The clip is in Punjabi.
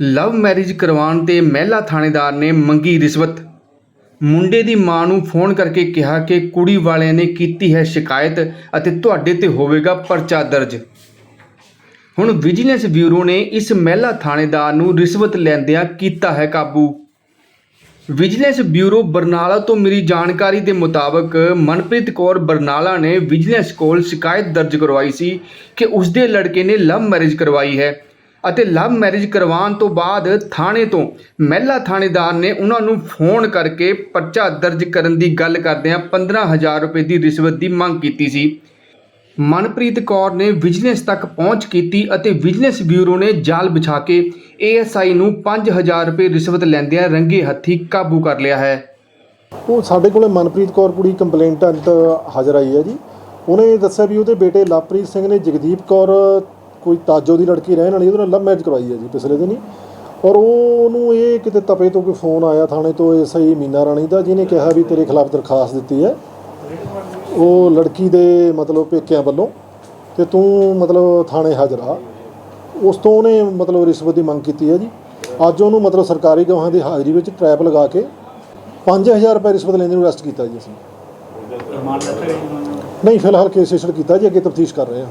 ਲਵ ਮੈਰਿਜ ਕਰਵਾਉਣ ਤੇ ਮਹਿਲਾ ਥਾਣੇਦਾਰ ਨੇ ਮੰਗੀ ਰਿਸ਼ਵਤ। ਮੁੰਡੇ ਦੀ ਮਾਂ ਨੂੰ ਫੋਨ ਕਰਕੇ ਕਿਹਾ ਕਿ ਕੁੜੀ ਵਾਲਿਆਂ ਨੇ ਕੀਤੀ ਹੈ ਸ਼ਿਕਾਇਤ ਅਤੇ ਤੁਹਾਡੇ ਤੇ ਹੋਵੇਗਾ ਪਰਚਾ ਦਰਜ। ਹੁਣ ਵਿਜੀਲੈਂਸ ਬਿਊਰੋ ਨੇ ਇਸ ਮਹਿਲਾ ਥਾਣੇਦਾਰ ਨੂੰ ਰਿਸ਼ਵਤ ਲੈਂਦਿਆਂ ਕੀਤਾ ਹੈ ਕਾਬੂ। ਵਿਜੀਲੈਂਸ ਬਿਊਰੋ ਬਰਨਾਲਾ ਤੋਂ ਮਿਲੀ ਜਾਣਕਾਰੀ ਦੇ ਮੁਤਾਬਕ ਮਨਪ੍ਰੀਤ ਕੌਰ ਬਰਨਾਲਾ ਨੇ ਵਿਜੀਲੈਂਸ ਕੋਲ ਸ਼ਿਕਾਇਤ ਦਰਜ ਕਰਵਾਈ ਸੀ ਕਿ ਉਸਦੇ ਲੜਕੇ ਨੇ ਲਵ ਮੈਰਿਜ ਕਰਵਾਈ ਹੈ। ਅਤੇ ਲਵ ਮੈਰਿਜ ਕਰਵਾਉਣ ਤੋਂ ਬਾਅਦ ਥਾਣੇ ਤੋਂ। ਮਹਿਲਾ ਥਾਣੇਦਾਰ ਨੇ ਉਹਨਾਂ ਨੂੰ ਫੋਨ ਕਰਕੇ ਪਰਚਾ ਦਰਜ ਕਰਨ ਦੀ ਗੱਲ ਕਰਦਿਆਂ 15000 ਰੁਪਏ ਦੀ ਰਿਸ਼ਵਤ ਦੀ ਮੰਗ ਕੀਤੀ ਸੀ। ਮਨਪ੍ਰੀਤ ਕੌਰ ਨੇ ਵਿਜੀਲੈਂਸ ਤੱਕ ਪਹੁੰਚ ਕੀਤੀ ਅਤੇ ਵਿਜੀਲੈਂਸ ਬਿਊਰੋ ਨੇ ਜਾਲ ਵਿਛਾ ਕੇ ਏਐਸਆਈ ਨੂੰ 5000 ਰੁਪਏ ਰਿਸ਼ਵਤ ਲੈਂਦਿਆਂ ਰੰਗੇ ਹੱਥੀ ਕਾਬੂ ਕਰ ਲਿਆ ਹੈ। ਉਹ ਸਾਡੇ ਕੋਲੇ ਮਨਪ੍ਰੀਤ ਕੌਰ ਕੁੜੀ ਕੰਪਲੇਂਟੈਂਟ ਹਾਜ਼ਰ ਆਈ ਹੈ ਜੀ। ਉਹਨੇ ਦੱਸਿਆ ਵੀ ਉਹਦੇ ਬੇਟੇ ਲਵਪ੍ਰੀਤ ਸਿੰਘ ਨੇ ਜਗਦੀਪ ਕੌਰ ਕੋਈ ਤਾਜੋ ਦੀ ਲੜਕੀ ਰਹਿਣ ਵਾਲੀ ਉਹਦੇ ਨਾਲ ਲਵ ਮੈਰਿਜ ਕਰਵਾਈ ਹੈ ਜੀ ਪਿਛਲੇ ਦਿਨੀ। ਔਰ ਉਹ ਉਹਨੂੰ ਇਹ ਕਿਤੇ ਤਪੇ ਤੋਂ ਕੋਈ ਫੋਨ ਆਇਆ ਥਾਣੇ ਤੋਂ ਐਸਆਈ ਮੀਨਾ ਰਾਣੀ ਦਾ ਜਿਹਨੇ ਕਿਹਾ ਵੀ ਤੇਰੇ ਖਿਲਾਫ ਦਰਖਾਸਤ ਦਿੱਤੀ ਹੈ। ਉਹ ਲੜਕੀ ਦੇ ਮਤਲਬ ਪੇਕਿਆਂ ਵੱਲੋਂ ਤੇ ਤੂੰ ਮਤਲਬ ਥਾਣੇ ਹਾਜ਼ਰ ਆ। ਉਸ ਤੋਂ ਉਹਨੇ ਮਤਲਬ ਰਿਸ਼ਵਤ ਦੀ ਮੰਗ ਕੀਤੀ ਹੈ ਜੀ। ਅੱਜ ਉਹਨੂੰ ਮਤਲਬ ਸਰਕਾਰੀ ਗਵਾਹਾਂ ਦੀ ਹਾਜ਼ਰੀ ਵਿੱਚ ਟਰੈਪ ਲਗਾ ਕੇ 5000 ਰੁਪਏ ਰਿਸ਼ਵਤ ਲੈਣ ਨੂੰ ਅਰੈਸਟ ਕੀਤਾ ਜੀ ਅਸੀਂ। ਨਹੀਂ ਫਿਲਹਾਲ ਕੇਸ ਰਜਿਸਟਰ ਕੀਤਾ ਜੀ ਅੱਗੇ ਤਫਤੀਸ਼ ਕਰ ਰਹੇ ਹਾਂ।